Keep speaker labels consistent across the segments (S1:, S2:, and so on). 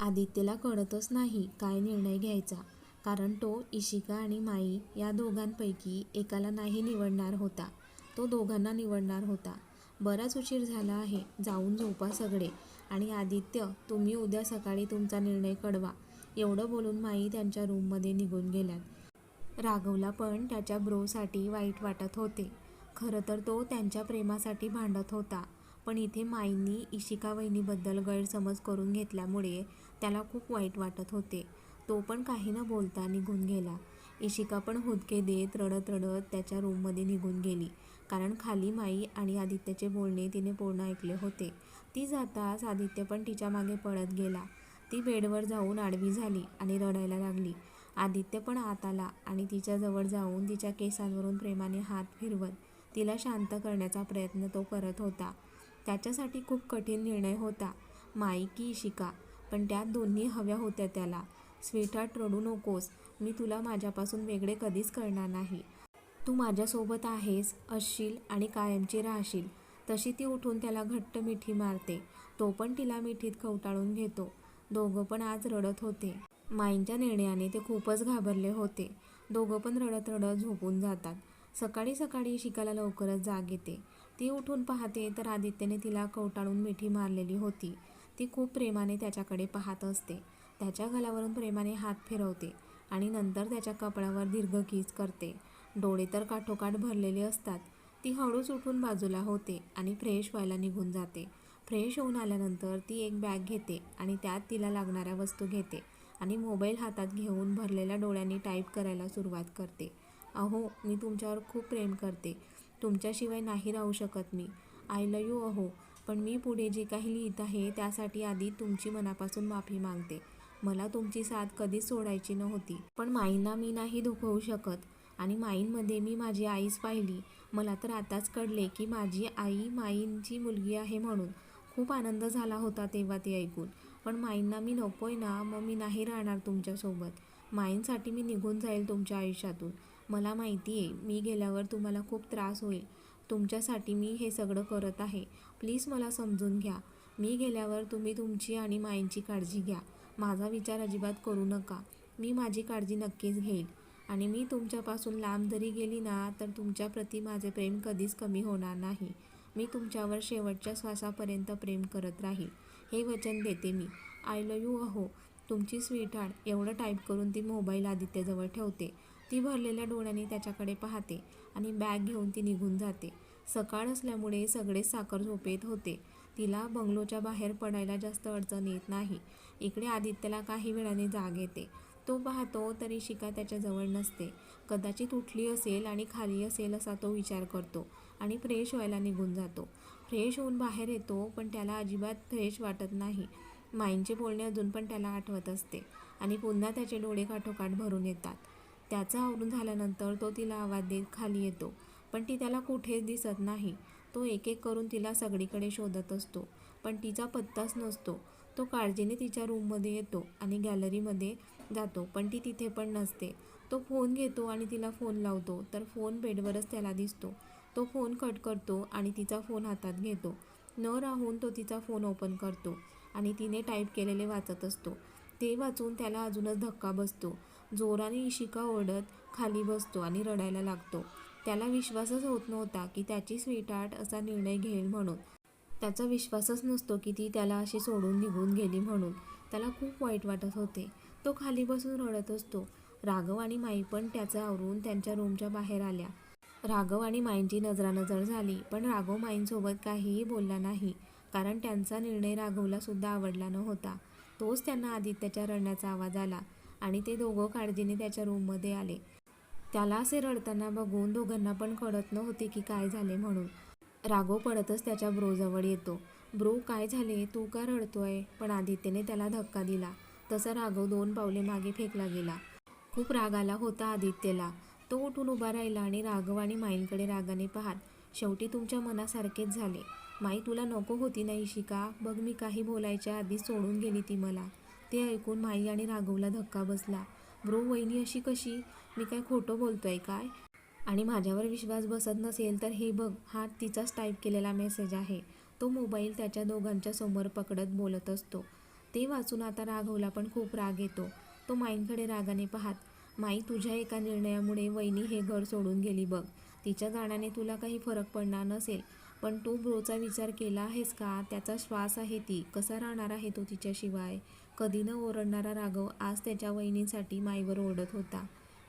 S1: आदित्यला कळतच नाही काय निर्णय घ्यायचा. कारण तो इशिका आणि माई या दोघांपैकी एकाला नाही निवडणार होता. तो दोघांना निवडणार होता. बराच उशीर झाला आहे. जाऊन झोपा सगळे. आणि आदित्य तुम्ही उद्या सकाळी तुमचा निर्णय कळवा. एवढं बोलून माई त्यांच्या रूममध्ये निघून गेल्यात. राघवला पण त्याच्या ब्रोसाठी वाईट वाटत होते. खरं तर तो त्यांच्या प्रेमासाठी भांडत होता. पण इथे माईंनी इशिका वहिनीबद्दल गैरसमज करून घेतल्यामुळे त्याला खूप वाईट वाटत होते. तो पण काही न बोलता निघून गेला. इशिका पण हुदके देत रडत रडत त्याच्या रूममध्ये निघून गेली. कारण खाली माई आणि आदित्यचे बोलणे तिने पूर्ण ऐकले होते. ती जाताच आदित्य पण तिच्यामागे पळत गेला. ती बेडवर जाऊन आडवी झाली आणि रडायला लागली. आदित्य पण आत आला आणि तिच्याजवळ जाऊन तिच्या केसांवरून प्रेमाने हात फिरवत तिला शांत करण्याचा प्रयत्न तो करत होता. त्याच्यासाठी खूप कठीण निर्णय होता. माई की इशिका? पण त्या दोन्ही हव्या होत्या त्याला. स्वीटहार्ट रडू नकोस मी तुला माझ्यापासून वेगळे कधीच करणार नाही. तू माझ्यासोबत आहेस असशील आणि कायमची राहशील. तशी ती उठून त्याला घट्ट मिठी मारते. तो पण तिला मिठीत कवटाळून घेतो. दोघं पण आज रडत होते. माईंच्या निर्णयाने ते खूपच घाबरले होते. दोघं पण रडत रडत झोपून जातात. सकाळी सकाळी शिकाला लवकरच जाग येते. ती उठून पाहते तर आदित्यने तिला कवटाळून मिठी मारलेली होती. ती खूप प्रेमाने त्याच्याकडे पाहत असते. त्याच्या गलावरून प्रेमाने हात फिरवते आणि नंतर त्याच्या कपड्यावर दीर्घ किस करते. डोळे तर काठोकाठ भरलेले असतात. ती हळूच उठून बाजूला होते आणि फ्रेश व्हायला निघून जाते. फ्रेश होऊन आल्यानंतर ती एक बॅग घेते आणि त्यात तिला लागणाऱ्या वस्तू घेते आणि मोबाईल हातात घेऊन भरलेल्या डोळ्यांनी टाईप करायला सुरुवात करते. अहो मी तुमच्यावर खूप प्रेम करते. तुमच्याशिवाय नाही राहू शकत मी. आय लव यू अहो. पण मी पुढे जे काही लिहित आहे त्यासाठी आधी तुमची मनापासून माफी मागते. मला तुमची साथ कधीच सोडायची नव्हती. पण माईंना मी नाही दुखवू शकत आणि माईंमध्ये मी माझी आईच पाहिली. मला तर आताच कळले की माझी आई माईंची मुलगी आहे म्हणून खूप आनंद झाला होता तेव्हा ते ऐकून. पण माईंना मी नकोय ना मग मी नाही राहणार तुमच्यासोबत. माईंसाठी मी निघून जाईल तुमच्या आयुष्यातून. मला माहिती आहे मी गेल्यावर तुम्हाला खूप त्रास होईल. तुमच्यासाठी मी हे सगळं करत आहे. प्लीज मला समजून घ्या. मी गेल्यावर तुम्ही तुमची आणि माईंची काळजी घ्या. माझा विचार अजिबात करू नका. मी माझी काळजी नक्कीच घेईल आणि मी तुमच्यापासून लांब जरी गेली ना तर तुमच्याप्रती माझे प्रेम कधीच कमी होणार नाही. मी तुमच्यावर शेवटच्या श्वासापर्यंत प्रेम करत राहील हे वचन देते मी. आय लव यू अहो. तुमची स्वीटहार्ट एवढं टाईप करून ती मोबाईल आदित्यजवळ ठेवते. ती भरलेल्या डोळ्यांनी त्याच्याकडे पाहते आणि बॅग घेऊन ती निघून जाते. सकाळ असल्यामुळे सगळेच साखर झोपेत होते. तिला बंगलोच्या बाहेर पडायला जास्त अडचण येत नाही. इकडे आदित्यला काही वेळाने जाग येते. तो पाहतो तरी शिका त्याच्याजवळ नसते. कदाचित उठली असेल आणि खाली असेल असा तो विचार करतो आणि फ्रेश व्हायला निघून जातो. फ्रेश होऊन बाहेर येतो पण त्याला अजिबात फ्रेश वाटत नाही. माईंचे बोलणे अजून पण त्याला आठवत असते आणि पुन्हा त्याचे डोळे काठोकाठ भरून येतात. त्याचं आवरून झाल्यानंतर तो तिला आवाज देत खाली येतो. पण ती त्याला कुठेच दिसत नाही. तो एक एक करून तिला सगळीकडे शोधत असतो. पण तिचा पत्ताच नसतो. तो काळजीने तिच्या रूममध्ये येतो आणि गॅलरीमध्ये जातो पण ती तिथे पण नसते. तो फोन घेतो आणि तिला फोन लावतो तर फोन बेडवरच त्याला दिसतो. तो फोन कट करतो आणि तिचा फोन हातात घेतो. न राहून तो तिचा फोन ओपन करतो आणि तिने टाईप केलेले वाचत असतो. ते वाचून त्याला अजूनच धक्का बसतो. जोराने इशिका ओरडत खाली बसतो आणि रडायला लागतो. त्याला विश्वासच होत नव्हता की त्याची स्वीटहार्ट असा निर्णय घेईल म्हणून. त्याचा विश्वासच नसतो की ती त्याला अशी सोडून निघून गेली म्हणून. त्याला खूप वाईट वाटत होते. तो खाली बसून रडत असतो. राघव आणि माई पण त्याचं आवरून त्यांच्या रूमच्या बाहेर आल्या. राघव आणि माईंची नजरानजर झाली पण राघव माईंसोबत काहीही बोलला नाही कारण त्यांचा निर्णय राघवला सुद्धा आवडला नव्हता. तोच त्यांना आदित्यच्या रडण्याचा आवाज आला आणि ते दोघं काळजीने त्याच्या रूममध्ये आले. त्याला असे रडताना बघून दोघांना पण कळत नव्हते की काय झाले म्हणून. राघव पडतच त्याच्या ब्रोजवळ येतो. ब्रो काय झाले? तू का रडतोय? पण आदित्यने त्याला धक्का दिला. तसा राघव दोन पावले मागे फेकला गेला. खूप राग आला होता आदित्यला. तो उठून उभा राहिला आणि राघव आणि माईंकडे रागाने पाहात शेवटी तुमच्या मनासारखेच झाले. माई तुला नको होती नाही शिका बघ मी काही बोलायच्या आधी सोडून गेली ती मला. ते ऐकून माई आणि राघवला धक्का बसला. ब्रो वहिनी अशी कशी? मी काय खोटं बोलतो आहे काय? आणि माझ्यावर विश्वास बसत नसेल तर हे बघ हा तिचाच टाईप केलेला मेसेज आहे. तो मोबाईल त्याच्या दोघांच्या समोर पकडत बोलत असतो. ते वाचून आता राघवला पण खूप राग येतो. तो माईंकडे रागाने पाहात माई तुझ्या एका निर्णयामुळे वहिनी हे घर सोडून गेली बघ. तिच्या गाण्याने तुला काही फरक पडणार नसेल पण तू ब्रोचा विचार केला आहेस का? त्याचा श्वास आहे ती. कसा राहणार आहे तो तिच्याशिवाय? कधी न ओरडणारा राघव आज त्याच्या वहिनीसाठी माईवर ओरडत होता.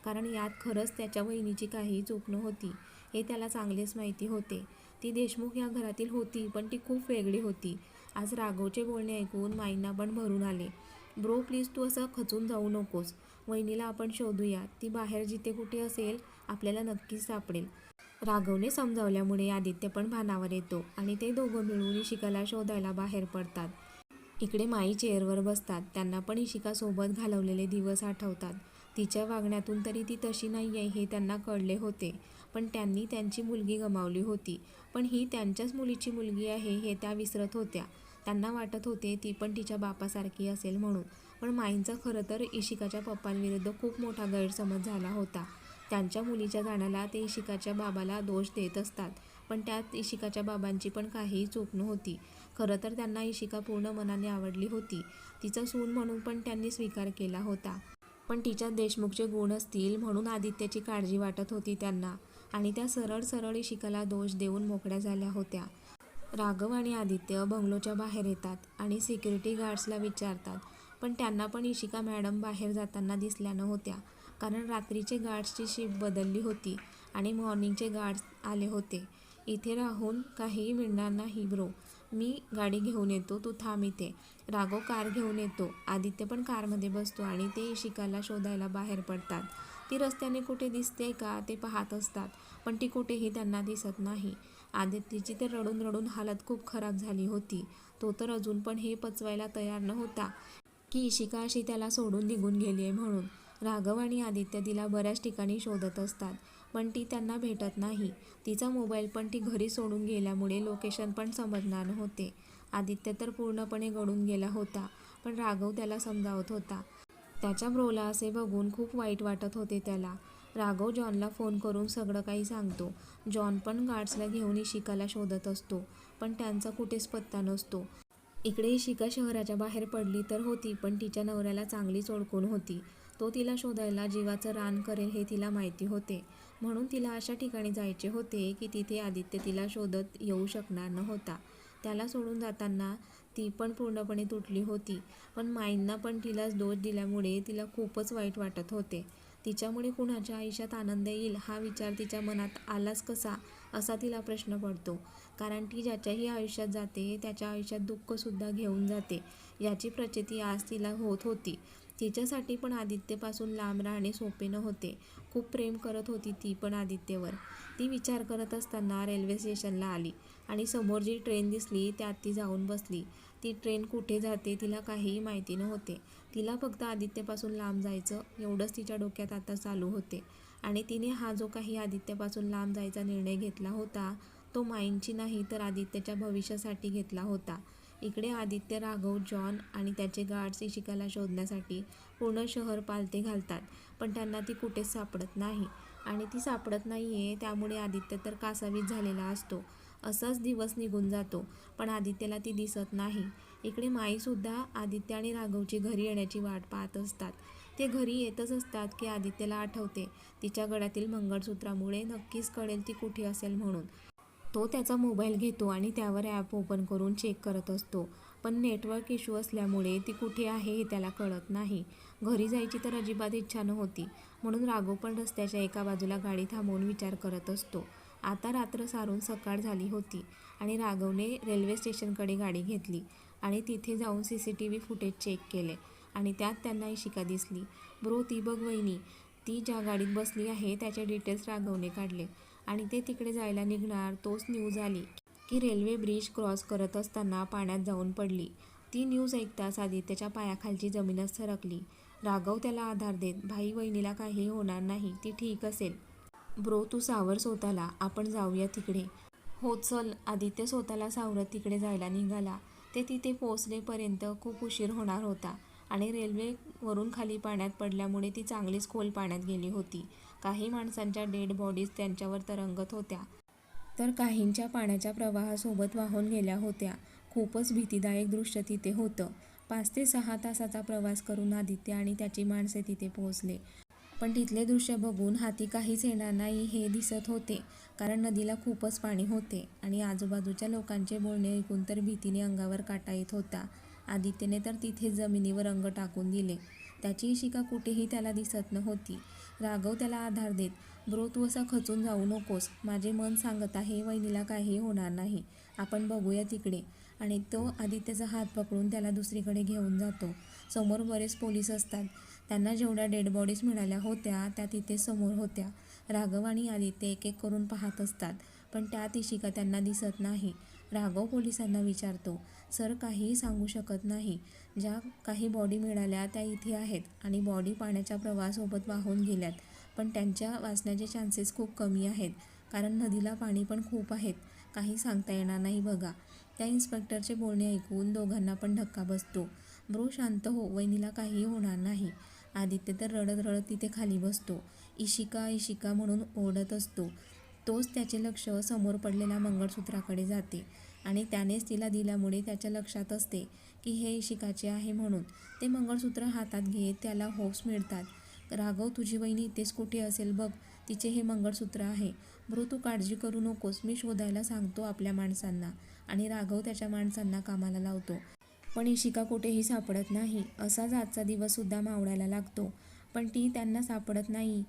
S1: कारण यात खरंच त्याच्या वहिनीची काही चूक नव्हती हे त्याला चांगलेच माहिती होते. ती देशमुख या घरातील होती पण ती खूप वेगळी होती. आज राघवचे बोलणे ऐकून माईंना पण भरून आले. ब्रो प्लीज तू असं खचून जाऊ नकोस. वहिनीला आपण शोधूया. ती बाहेर जिथे कुठे असेल आपल्याला नक्कीच सापडेल. राघवने समजावल्यामुळे आदित्य पण भानावर येतो आणि ते दोघं मिळून इशिकाला शोधायला बाहेर पडतात. इकडे माई चेअरवर बसतात. त्यांना पण इशिकासोबत घालवलेले दिवस आठवतात. तिच्या वागण्यातून तरी ती तशी नाही आहे हे त्यांना कळले होते. पण त्यांनी त्यांची मुलगी गमावली होती. पण ही त्यांच्याच मुलीची मुलगी आहे हे त्या विसरत होत्या. त्यांना वाटत होते ती पण तिच्या बापासारखी असेल म्हणून. पण माईंचा खरं तर इशिकाच्या पप्पांविरुद्ध खूप मोठा गैरसमज झाला होता. त्यांच्या मुलीच्या जाण्याला ते इशिकाच्या बाबाला दोष देत असतात. पण त्यात इशिकाच्या बाबांची पण काहीही चूक नव्हती. खरं तर त्यांना इशिका पूर्ण मनाने आवडली होती. तिचा सून म्हणून पण त्यांनी स्वीकार केला होता. पण तिच्यात देशमुखचे गुण असतील म्हणून आदित्याची काळजी वाटत होती त्यांना. आणि त्या सरळ सरळ इशिकाला दोष देऊन मोकळ्या झाल्या होत्या. राघव आणि आदित्य बंगलोच्या बाहेर येतात आणि सिक्युरिटी गार्ड्सला विचारतात. पण त्यांना पण इशिका मॅडम बाहेर जाताना दिसल्या नव्हत्या. कारण रात्रीचे गार्ड्सची शिफ्ट बदलली होती आणि मॉर्निंगचे गार्ड्स आले होते. इथे राहून काहीही मिळणार नाही ब्रो मी गाडी घेऊन येतो. तू थांब इथे. राघव कार घेऊन येतो. आदित्य पण कारमध्ये बसतो आणि ते इशिकाला शोधायला बाहेर पडतात. ती रस्त्याने कुठे दिसते का ते पाहत असतात पण ती कुठेही त्यांना दिसत नाही. आदित्यची तर रडून रडून हालत खूप खराब झाली होती. तो तर अजून पण हे पचवायला तयार नव्हता की इशिका अशी त्याला सोडून निघून गेली आहे म्हणून. राघव आणि आदित्य तिला बऱ्याच ठिकाणी शोधत असतात पण ती त्यांना भेटत नाही. तिचा मोबाईल पण ती घरी सोडून गेल्यामुळे लोकेशन पण समजणार नव्हते. आदित्य तर पूर्णपणे गळून गेला होता पण राघव त्याला समजावत होता. त्याच्या ब्रोला असे बघून खूप वाईट वाटत होते त्याला. राघव जॉनला फोन करून सगळं काही सांगतो. जॉन पण गार्ड्सला घेऊन इशिकाला शोधत असतो पण त्यांचा कुठेच पत्ता नसतो. इकडे इशिका शहराच्या बाहेर पडली तर होती पण तिच्या नवऱ्याला चांगलीच ओळखून होती? तो तिला शोधायला जीवाचं रान करेल हे तिला माहिती होते. म्हणून तिला अशा ठिकाणी जायचे होते की तिथे आदित्य तिला शोधत येऊ शकणार नव्हता. त्याला सोडून जाताना ती पण पूर्णपणे तुटली होती. पण माईंना पण तिलाच दोष दिल्यामुळे तिला खूपच वाईट वाटत होते. तिच्यामुळे कुणाच्या आयुष्यात आनंद येईल हा विचार तिच्या मनात आलाच कसा असा तिला प्रश्न पडतो. कारण ती ज्याच्याही आयुष्यात जाते त्याच्या आयुष्यात दुःखसुद्धा घेऊन जाते. याची प्रचिती आज तिला होत होती. तिच्यासाठी पण आदित्यपासून लांब राहणे सोपे नव्हते. खूप प्रेम करत होती ती पण आदित्यवर. ती विचार करत असताना रेल्वे स्टेशनला आली आणि समोर जी ट्रेन दिसली त्यात ती जाऊन बसली. ती ट्रेन कुठे जाते तिला काहीही माहिती नव्हते. तिला फक्त आदित्यपासून लांब जायचं एवढंच तिच्या डोक्यात आता चालू होते. आणि तिने हा जो काही आदित्यपासून लांब जायचा निर्णय घेतला होता तो माईंची नाही तर आदित्यच्या भविष्यासाठी घेतला होता. इकडे आदित्य राघव जॉन आणि त्याचे गार्ड्स इशिकाला शोधण्यासाठी पूर्ण शहर पालते घालतात पण त्यांना ती कुठेच सापडत नाही. आणि ती सापडत नाही आहे त्यामुळे आदित्य तर कासावीस झालेला असतो. असाच दिवस निघून जातो पण आदित्यला ती दिसत नाही. इकडे माईसुद्धा आदित्य आणि राघवची घरी येण्याची वाट पाहत असतात. ते घरी येतच असतात की आदित्यला आठवते. तिच्या गळ्यातील मंगळसूत्रामुळे नक्कीच कळेल ती कुठे असेल म्हणून. तो त्याचा मोबाईल घेतो आणि त्यावर ॲप ओपन करून चेक करत असतो. पण नेटवर्क इश्यू असल्यामुळे ती कुठे आहे हे त्याला कळत नाही. घरी जायची तर अजिबात इच्छा नव्हती. म्हणून राघव पण रस्त्याच्या एका बाजूला गाडी थांबवून विचार करत असतो. आता रात्र सारून सकाळ झाली होती आणि राघवने रेल्वे स्टेशनकडे गाडी घेतली आणि तिथे जाऊन C C T V footage check केले आणि त्यात त्यांना इशिका दिसली. ब्रो ती बघ वहिनी ती ज्या गाडीत बसली आहे त्याचे डिटेल्स राघवने काढले. आणि ते तिकडे जायला निघणार. तोच न्यूज आली की रेल्वे ब्रिज क्रॉस करत असताना पाण्यात जाऊन पडली. ती न्यूज ऐकताच आदित्यच्या पायाखालची जमीनच सरकली. राघव त्याला आधार देत भाई वहिनीला काही होणार नाही ती ठीक असेल. ब्रो तू सावर स्वतःला आपण जाऊया तिकडे. हो चल. आदित्य स्वतःला सावरत तिकडे जायला निघाला. ते तिथे पोचलेपर्यंत खूप उशीर होणार होता आणि रेल्वेवरून खाली पाण्यात पडल्यामुळे ती चांगलीच खोल पाण्यात गेली होती. काही माणसांच्या डेड बॉडीज त्यांच्यावर तरंगत होत्या. तर काहींच्या पाण्याच्या प्रवाहासोबत वाहून गेल्या होत्या. खूपच भीतीदायक दृश्य तिथे होतं. पाच ते सहा तासाचा प्रवास करून आदित्य आणि त्याची माणसे तिथे पोहोचले. पण तिथले दृश्य बघून हाती काहीच येणार नाही हे दिसत होते कारण नदीला खूपच पाणी होते आणि आजूबाजूच्या लोकांचे बोलणे ऐकून तर भीतीने अंगावर काटा येत होता. आदित्यने तर तिथे जमिनीवर अंग टाकून दिले. त्याची शिका कुठेही त्याला दिसत नव्हती. राघव त्याला आधार देत ब्रो तू असा खचून जाऊ नकोस. माझे मन सांगत आहे वहिनीला काही होणार नाही. आपण बघूया तिकडे. आणि तो आदित्यचा हात पकडून त्याला दुसरीकडे घेऊन जातो. समोर बरेच पोलीस असतात. त्यांना जेवढ्या डेड बॉडीज मिळाल्या होत्या त्या तिथे समोर होत्या. राघव आणि आदित्य एक एक करून पाहत असतात. पण त्यात इशिका त्यांना दिसत नाही. राघव पोलिसांना विचारतो सर काहीही सांगू शकत नाही. ज्या काही बॉडी मिळाल्या त्या इथे आहेत आणि बॉडी पाण्याच्या प्रवाहासोबत वाहून गेल्यात. पण त्यांच्या वाचण्याचे चान्सेस खूप कमी आहेत. कारण नदीला पाणी पण खूप आहेत. काही सांगता येणार नाही बघा. त्या इन्स्पेक्टरचे बोलणे ऐकून दोघांना पण धक्का बसतो. ब्रो शांत हो. वहिनीला काहीही होणार नाही. आदित्य तर रडत रडत तिथे खाली बसतो. इशिका इशिका म्हणून ओढत असतो. तोच त्याचे लक्ष समोर पडलेल्या मंगळसूत्राकडे जाते आणि त्यानेच तिला दिल्यामुळे त्याच्या लक्षात असते की हे इशिकाचे आहे म्हणून. ते मंगळसूत्र हातात घेत त्याला होप्स मिळतात. राघव तुझी वहिनी इथेच कुठे असेल बघ. तिचे हे मंगळसूत्र आहे. ब्रो तू काळजी करू नकोस. मी शोधायला सांगतो आपल्या माणसांना. आणि राघव त्याच्या माणसांना कामाला लावतो. पण इशिका कुठेही सापडत नाही. असाच आजचा दिवससुद्धा मावळायला लागतो. पण ती त्यांना सापडत नाही.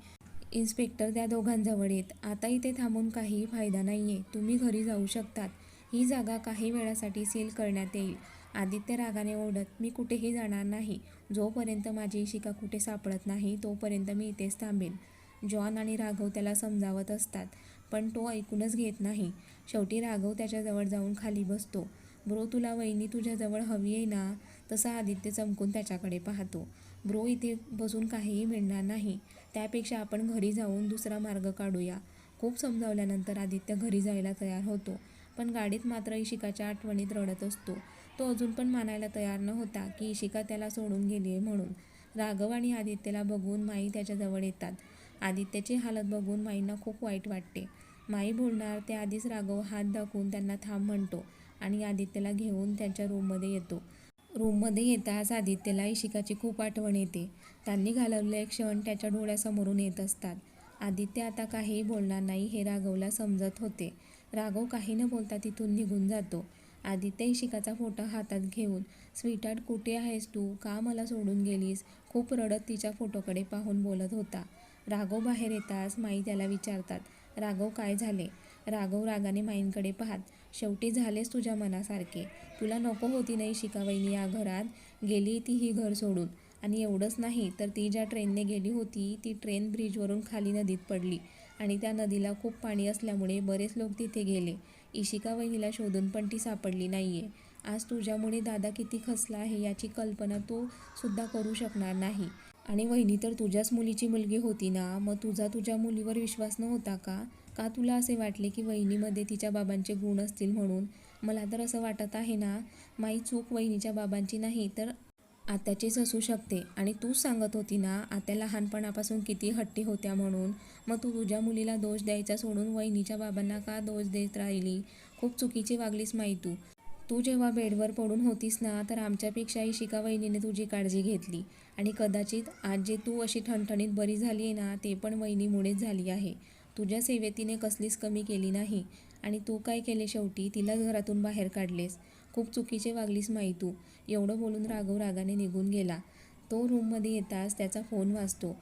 S1: इन्स्पेक्टर त्या दोघांजवळ येत आता इथे थांबून काहीही फायदा नाही आहे तुम्ही घरी जाऊ शकतात. ही जागा काही वेळासाठी सील करण्यात येईल. आदित्य रागाने ओढत मी कुठेही जाणार नाही. जोपर्यंत माझी शिका कुठे सापडत नाही तोपर्यंत मी इथेच थांबेन. जॉन आणि राघव त्याला समजावत असतात पण तो ऐकूनच घेत नाही. शेवटी राघव त्याच्याजवळ जाऊन खाली बसतो. ब्रो तुला वहिनी तुझ्याजवळ हवी आहे ना? तसा आदित्य चमकून त्याच्याकडे पाहतो. ब्रो इथे बसून काहीही मिळणार नाही. त्यापेक्षा आपण घरी जाऊन दुसरा मार्ग काढूया. खूप समजावल्यानंतर आदित्य घरी जायला तयार होतो. पण गाडीत मात्र इशिकाच्या आठवणीत रडत असतो. तो अजून पण मानायला तयार न होता की इशिका त्याला सोडून गेली आहे म्हणून. राघव आणि आदित्यला बघून माई त्याच्याजवळ येतात. आदित्यची हालत बघून माईंना खूप वाईट वाटते. माई बोलणार त्याआधीच राघव हात दाखवून त्यांना थांब म्हणतो आणि आदित्यला घेऊन त्यांच्या रूममध्ये येतो. रूममध्ये येताच आदित्यला इशिकाची खूप आठवण येते. त्यांनी घालवलेले क्षण त्याच्या डोळ्यासमोरून येत असतात. आदित्य आता काहीही बोलणार नाही हे राघवला समजत होते. राघव काही न बोलता तिथून निघून जातो. आदित्य इशिकाचा फोटो हातात घेऊन स्वीटार्ट कुठे आहेस तू? का मला सोडून गेलीस? खूप रडत तिच्या फोटोकडे पाहून बोलत होता. राघव बाहेर येताच माई त्याला विचारतात राघव काय झाले? राघव रागाने माईंकडे पाहत शेवटी झालेस तुझ्या मनासारखे. तुला नको होती नाही शिकावईनी या घरात. गेली ती ही घर सोडून. आणि एवढंच नाही तर ती ज्या ट्रेनने गेली होती ती ट्रेन ब्रिजवरून खाली नदीत पडली. आणि त्या नदीला खूप पाणी असल्यामुळे बरेच लोक तिथे गेले. इशिका वहिनीला शोधून पण ती सापडली नाही आहे आज तुझ्यामुळे दादा किती खसला आहे याची कल्पना तू सुद्धा करू शकणार नाही. आणि वहिनी तर तुझ्याच मुलीची मुलगी होती ना? मग तुझा तुझ्या मुलीवर विश्वास नव्हता का? का तुला असे वाटले की वहिनीमध्ये तिच्या बाबांचे गुण असतील म्हणून? मला तर असं वाटत आहे ना. माई चूक वहिनीच्या बाबांची नाही तर आत्याचीच असू शकते. आणि तूच सांगत होती ना आत्या लहानपणापासून किती हट्टी होत्या म्हणून. मग तू तुझ्या मुलीला दोष द्यायचा सोडून वहिनीच्या बाबांना का दोष देत राहिली? खूप चुकीची वागलीस माई तू. तू जेव्हा बेडवर पडून होतीस ना तर आमच्यापेक्षाही शिका वहिनीने तुझी काळजी घेतली. आणि कदाचित आज जे तू अशी ठणठणीत बरी झाली आहे ना ते पण वहिनीमुळेच झाली आहे. तुझ्या सेवेतीने तिने कसलीच कमी केली नाही. आणि तू काय केले शेवटी? तिलाच घरातून बाहेर काढलेस. खूप चुकीचे वागलीस माई तू. एवढं बोलून राघव रागाने निघून गेला. तो रूममध्ये येताच त्याचा फोन वाजतो.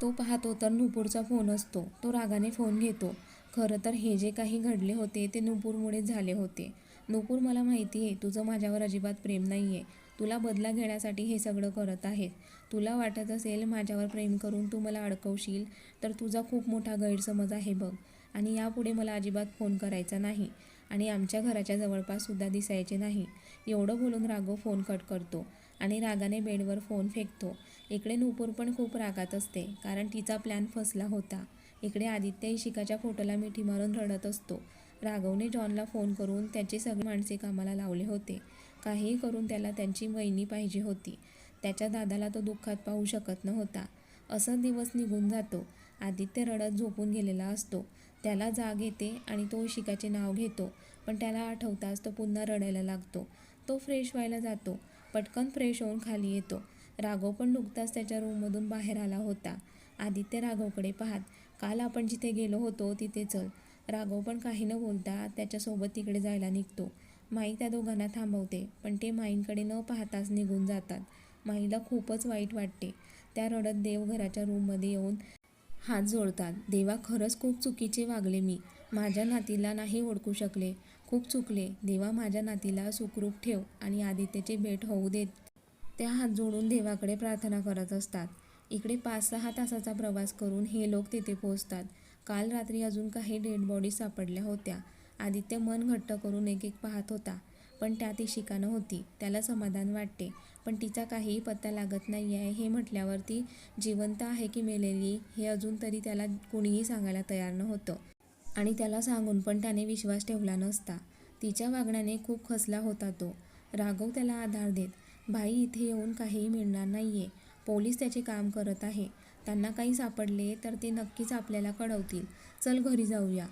S1: तो पाहतो तर नुपूरचा फोन असतो. तो रागाने फोन घेतो. खरं तर हे जे काही घडले होते ते नुपूरमुळेच झाले होते. नुपूर मला माहिती आहे तुझं माझ्यावर अजिबात प्रेम नाही आहे तुला बदला घेण्यासाठी हे सगळं करत आहेत तुला वाटत असेल माझ्यावर प्रेम करून तू मला अडकवशील तर तुझा खूप मोठा गैरसमज आहे बघ. आणि यापुढे मला अजिबात फोन करायचा नाही. आणि आमच्या घराच्या जवळपाससुद्धा दिसायचे नाही. एवढं बोलून राघव फोन कट करतो आणि रागाने बेडवर फोन फेकतो. इकडे नुपूर पण खूप रागात असते कारण तिचा प्लॅन फसला होता. इकडे आदित्य इशिकाच्या फोटोला मिठी मारून रडत असतो. राघवने जॉनला फोन करून त्याचे सगळे माणसे कामाला लावले होते. काहीही करून त्याला त्यांची वहिनी पाहिजे होती. त्याच्या दादाला तो दुःखात पाहू शकत नव्हता. असा दिवस निघून जातो. आदित्य रडत झोपून गेलेला असतो. त्याला जाग येते आणि तो शिकाचे नाव घेतो. पण त्याला आठवताच तो पुन्हा रडायला लागतो. तो फ्रेश व्हायला जातो. पटकन फ्रेश होऊन खाली येतो. राघव पण नुकताच त्याच्या रूममधून बाहेर आला होता. आदित्य राघवकडे पाहत काल आपण जिथे गेलो होतो तिथे चल. राघव पण काही न बोलता त्याच्यासोबत तिकडे जायला निघतो. माई त्या दोघांना थांबवते पण ते माईंकडे न पाहताच निघून जातात. माईला खूपच वाईट वाटते. त्या रडत देवघराच्या रूममध्ये येऊन हात जोडतात. देवा खरंच खूप चुकीचे वागले मी. माझ्या नातीला नाही ओळखू शकले. खूप चुकले. देवा माझ्या नातीला सुखरूप ठेव आणि आदित्यचे भेट होऊ देत. त्या हात जोडून देवाकडे प्रार्थना करत असतात. इकडे पाच सहा तासाचा प्रवास करून हे लोक तिथे पोहोचतात. काल रात्री अजून काही डेड बॉडी सापडल्या होत्या. आदित्य मन घट्ट करून एक एक पाहत होता. पण त्यात इशिकानं होती. त्याला समाधान वाटते. पण तिचा काहीही पत्ता लागत नाही आहे हे म्हटल्यावर ती जिवंत आहे की मेलेली हे अजून तरी त्याला कुणीही सांगायला तयार नव्हतं. आणि त्याला सांगून पण त्याने विश्वास ठेवला नसता. तिच्या वागण्याने खूप खसला होता तो. राघव त्याला आधार देत भाई इथे येऊन काहीही मिळणार नाही आहे पोलीस त्याचे काम करत आहे. त्यांना काही सापडले तर ते नक्कीच आपल्याला कळवतील. चल घरी जाऊया.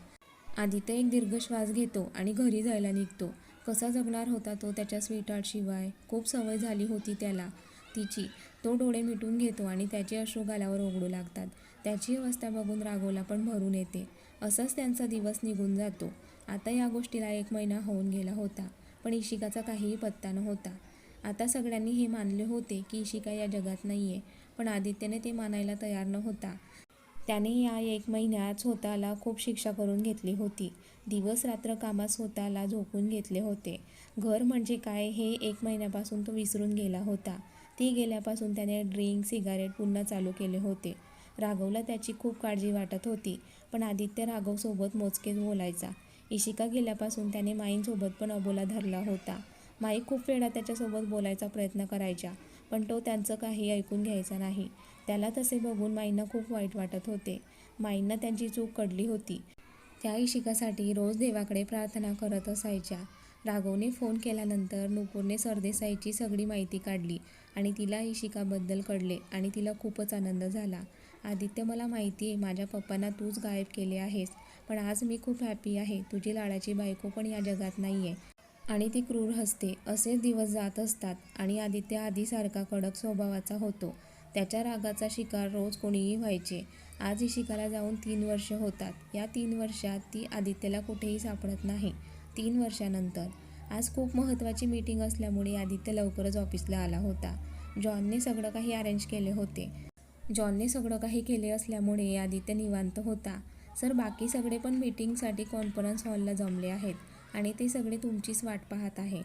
S1: आदित्य एक दीर्घ श्वास घेतो आणि घरी जायला निघतो. कसा जगणार होता तो त्याच्या स्वीटहार्टशिवाय खूप सवय झाली होती त्याला. तिची. तो डोळे मिटून घेतो आणि त्याचे अश्रू गालावर ओघडू लागतात. त्याची अवस्था बघून रागोला पण भरून येते. असंच त्यांचा दिवस निघून जातो. आता या गोष्टीला एक महिना होऊन गेला होता पण इशिकाचा काहीही पत्ता नव्हता. आता सगळ्यांनी हे मानले होते की इशिका या जगात नाही आहे पण आदित्यने ते मानायला तयार नव्हता. त्याने या एक महिन्यात स्वतःला खूप शिक्षा करून घेतली होती. दिवस रात्र कामात स्वतःला झोकून घेतले होते. घर म्हणजे काय हे एक महिन्यापासून तो विसरून गेला होता. ती गेल्यापासून त्याने ड्रिंक सिगारेट पुन्हा चालू केले होते. राघवला त्याची खूप काळजी वाटत होती पण आदित्य राघवसोबत मोजकेच बोलायचा. इशिका गेल्यापासून त्याने माईंसोबत पण अबोला धरला होता. माई खूप वेळा त्याच्यासोबत बोलायचा प्रयत्न करायच्या पण तो त्यांचं काही ऐकून घ्यायचा नाही. त्याला तसे बघून माईंना खूप वाईट वाटत होते. माईंना त्यांची चूक कडली होती. त्या इशिकासाठी रोज देवाकडे प्रार्थना करत असायच्या. राघवने फोन केल्यानंतर नुपूरने सरदेसाईची सगळी माहिती काढली आणि तिला इशिकाबद्दल कळले आणि तिला खूपच आनंद झाला. आदित्य मला माहिती आहे माझ्या पप्पांना तूच गायब केले आहेस पण आज मी खूप हॅपी आहे. तुझी लाडाची बायको पण या जगात नाही आहे आणि ती क्रूर हसते. असेच दिवस जात असतात आणि आदित्य आधीसारखा कडक स्वभावाचा होतो. त्याच्या रागाचा शिकार रोज कोणीही व्हायचे. आज इशिकाला जाऊन तीन वर्ष होतात. या तीन वर्षात ती आदित्यला कुठेही सापडत नाही. तीन वर्षानंतर. आज खूप महत्त्वाची मीटिंग असल्यामुळे आदित्य लवकरच ऑफिसला आला होता. जॉनने सगळं काही अरेंज केले होते. जॉनने सगळं काही केले असल्यामुळे आदित्य निवांत होता. सर बाकी सगळे पण मीटिंगसाठी कॉन्फरन्स हॉलला जमले आहेत आणि ते सगळे तुमचीच वाट पाहत आहे.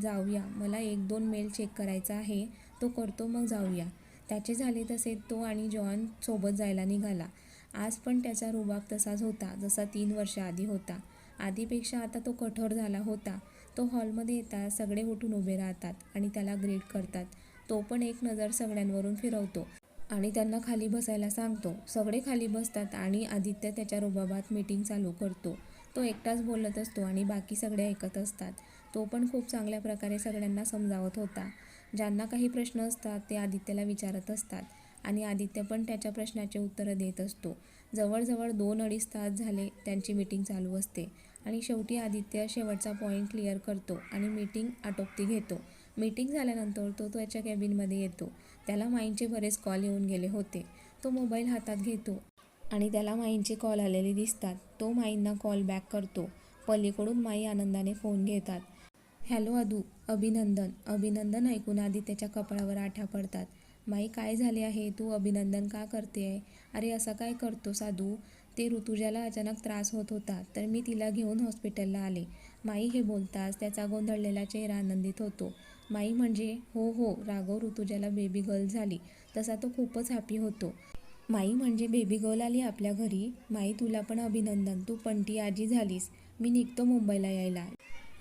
S1: जाऊया. मला एक दोन मेल चेक करायचा आहे. तो करतो मग जाऊया. त्याचे झाले तसे तो आणि जॉन सोबत जायला निघाला. आज पण त्याचा रुबाब तसाच होता जसा तीन वर्ष आधी होता. आधीपेक्षा आता तो कठोर झाला होता. तो हॉलमध्ये येता सगळे उठून उभे राहतात आणि त्याला ग्रेट करतात. तो पण एक नजर सगळ्यांवरून फिरवतो आणि त्यांना खाली बसायला सांगतो. सगळे खाली बसतात आणि आदित्य त्याच्या रुबाबात मीटिंग चालू करतो. तो एकटाच बोलत असतो आणि बाकी सगळे ऐकत असतात. तो पण खूप चांगल्या प्रकारे सगळ्यांना समजावत होता. ज्यांना काही प्रश्न असतात ते आदित्यला विचारत असतात आणि आदित्य पण त्याच्या प्रश्नाचे उत्तरं देत असतो. जवळजवळ दोन अडीच तास झाले त्यांची मीटिंग चालू असते आणि शेवटी आदित्य शेवटचा पॉईंट क्लिअर करतो आणि मीटिंग आटोपती घेतो. मीटिंग झाल्यानंतर तो त्याच्या कॅबिनमध्ये येतो. त्याला माईंचे बरेच कॉल येऊन गेले होते. तो मोबाईल हातात घेतो आणि त्याला माईंचे कॉल आलेले दिसतात. तो माईंना कॉल बॅक करतो. पलीकडून माई आनंदाने फोन घेतात. हॅलो अदू. अभिनंदन. अभिनंदन ऐकून आधी त्याच्या कपाळावर आठ्या पडतात. माई काय झाले आहे? तू अभिनंदन का करते आहे अरे असं काय करतो साधू? ते ऋतुजाला अचानक त्रास होत होता तर मी तिला घेऊन हॉस्पिटलला आले. माई हे बोलताच त्याचा गोंधळलेला चेहरा आनंदित होतो. माई म्हणजे हो हो राघव ऋतुजाला बेबी गर्ल झाली. तसा तो खूपच हॅपी होतो. माई म्हणजे बेबी गर्ल आली आपल्या घरी. माई तुला पण अभिनंदन. तू पंटी आजी झालीस. मी निघतो मुंबईला यायला.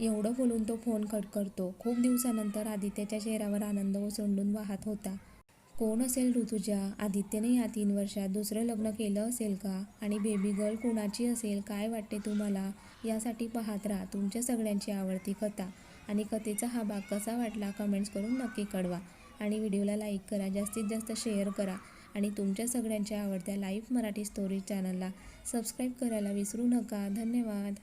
S1: एवढं बोलून तो फोन कट करतो खूप दिवसानंतर आदित्यच्या चेहऱ्यावर आनंद ओसंडून वाहत होता. कोण असेल ऋतुजा आदित्यने या तीन वर्षात दुसरं लग्न केलं असेल का? आणि बेबी गर्ल कोणाची असेल? काय वाटते तुम्हाला यासाठी पाहत राहा. तुमच्या सगळ्यांची आवडती कथा आणि कथेचा हा भाग कसा वाटला कमेंट्स करून नक्की कळवा. आणि व्हिडिओला लाईक करा. जास्तीत जास्त शेअर करा. आणि तुमच्या सगळ्यांच्या आवडत्या लाईव्ह मराठी स्टोरी चॅनलला सबस्क्राईब करायला विसरू नका. धन्यवाद.